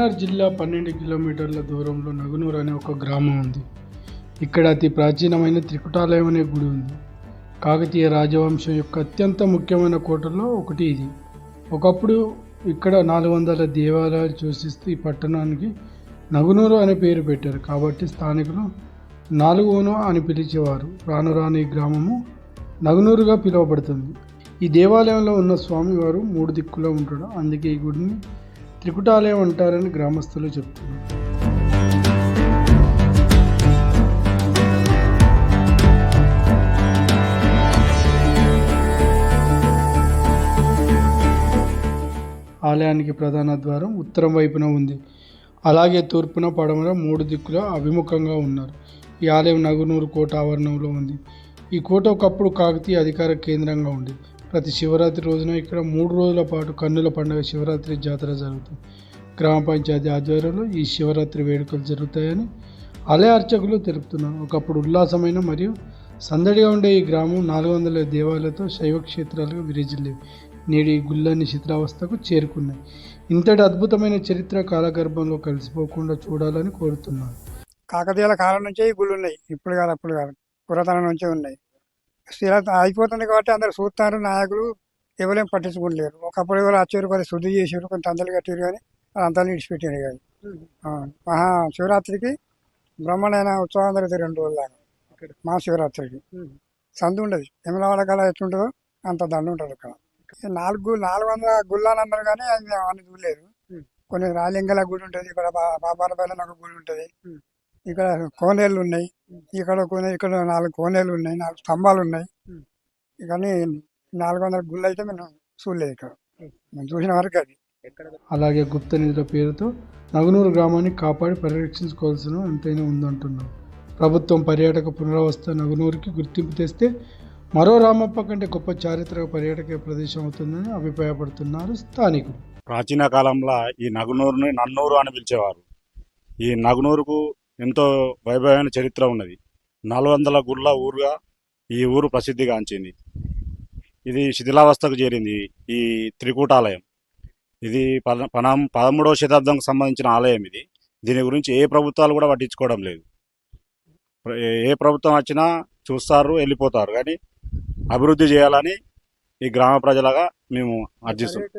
మహబూబ్నగర్ జిల్లా పన్నెండు కిలోమీటర్ల దూరంలో నగునూరు అనే ఒక గ్రామం ఉంది. ఇక్కడ అతి ప్రాచీనమైన త్రికుటాలయం అనే గుడి ఉంది. కాకతీయ రాజవంశం యొక్క అత్యంత ముఖ్యమైన కోటల్లో ఒకటి ఇది. ఒకప్పుడు ఇక్కడ నాలుగు వందల దేవాలయాలు చూసిస్తూ ఈ పట్టణానికి నగునూరు అనే పేరు పెట్టారు. కాబట్టి స్థానికులు నాలుగోను అని పిలిచేవారు. రాను రాను ఈ గ్రామము నగునూరుగా పిలువబడుతుంది. ఈ దేవాలయంలో ఉన్న స్వామివారు మూడు దిక్కులో ఉంటాడు. అందుకే ఈ గుడిని త్రికుటాలయం అంటారని గ్రామస్తులు చెప్తున్నారు. ఆలయానికి ప్రధాన ద్వారం ఉత్తరం వైపున ఉంది. అలాగే తూర్పున పడమర మూడు దిక్కుల అభిముఖంగా ఉన్నారు. ఈ ఆలయం నగునూరు కోట ఆవరణంలో ఉంది. ఈ కోట ఒకప్పుడు కాకతీయ అధికార కేంద్రంగా ఉంది ప్రతి శివరాత్రి రోజున ఇక్కడ మూడు రోజుల పాటు కన్నుల పండుగ శివరాత్రి జాతర జరుగుతుంది. గ్రామ పంచాయతీ ఆధ్వర్యంలో ఈ శివరాత్రి వేడుకలు జరుగుతాయని ఆలయ అర్చకులు తెలుపుతున్నారు. ఒకప్పుడు ఉల్లాసమైన మరియు సందడిగా ఉండే ఈ గ్రామం నాలుగు వందల దేవాలయాలతో శైవ క్షేత్రాలుగా విరజిల్లేవి. నేడు ఈ గుళ్ళన్ని శిథిలావస్థకు చేరుకున్నాయి. ఇంతటి అద్భుతమైన చరిత్ర కాలగర్భంలో కలిసిపోకుండా చూడాలని కోరుతున్నాను. కాకతీయుల కాలం నుంచే ఈ గుళ్ళు ఉన్నాయి. ఇప్పుడు కాదు అప్పుడు కాదు పురాతనం నుంచే ఉన్నాయి. స్థిర అయిపోతుంది కాబట్టి అందరు చూస్తారు. నాయకులు ఎవరేం పట్టించుకోలేరు. ఒకప్పుడు ఎవరు వచ్చారు కొంత శుద్ధి చేసారు కొంత అందలు కట్టారు కానీ అంతా విడిచిపెట్టారు కానీ మహా శివరాత్రికి బ్రహ్మాండమైన ఉత్సవం జరుగుతాయి రెండు రోజుల దాకా మహాశివరాత్రికి. సందు ఉండదు. ఎమలవాడ కళ ఎట్లుంటుందో అంత దండ ఉంటుంది అక్కడ. నాలుగు నాలుగు వందల గుళ్ళని అన్నారు కానీ అది అవన్నీ చూడలేదు. కొన్ని రాలింగల గుడి ఉంటుంది ఇక్కడ బా- బాబారపల్లి ఒక గుడి ఉంటుంది. ఇక్కడ కోనేళ్ళు ఉన్నాయి. ఇక్కడ కోనే ఇక్కడ నాలుగు కోనేళ్ళు ఉన్నాయి నాలుగు స్తంభాలు ఉన్నాయి. కానీ నాలుగు వందల గుళ్ళు అయితే మేము చూడలేదు ఇక్కడ. మేము చూసిన వరకు అది. అలాగే గుప్త నిధుల పేరుతో నగునూరు గ్రామాన్ని కాపాడి పరిరక్షించుకోవాల్సిన ఎంతైనా ఉందంటున్నారు ప్రభుత్వం పర్యాటక పునరావస్థ నగునూరుకి గుర్తింపు తెస్తే మరో రామప్ప కంటే గొప్ప చారిత్రక పర్యాటక ప్రదేశం అవుతుందని అభిప్రాయపడుతున్నారు స్థానికులు. ప్రాచీన కాలంలో ఈ నగునూరుని నన్నూరు అని పిలిచేవారు. ఈ నగునూరుకు ఎంతో వైభవమైన చరిత్ర ఉన్నది. నాలుగు వందల గుళ్ళ ఊరుగా ఈ ఊరు ప్రసిద్ధిగాంచింది ఇది శిథిలావస్థకు చేరింది ఈ త్రికూటాలయం. ఇది పద పనం పదమూడవ శతాబ్దంకి సంబంధించిన ఆలయం ఇది. దీని గురించి ఏ ప్రభుత్వాలు కూడా పట్టించుకోవడం లేదు. ఏ ప్రభుత్వం వచ్చినా చూస్తారు వెళ్ళిపోతారు. కానీ అభివృద్ధి చేయాలని ఈ గ్రామ ప్రజలుగా మేము అర్జిస్తున్నాం.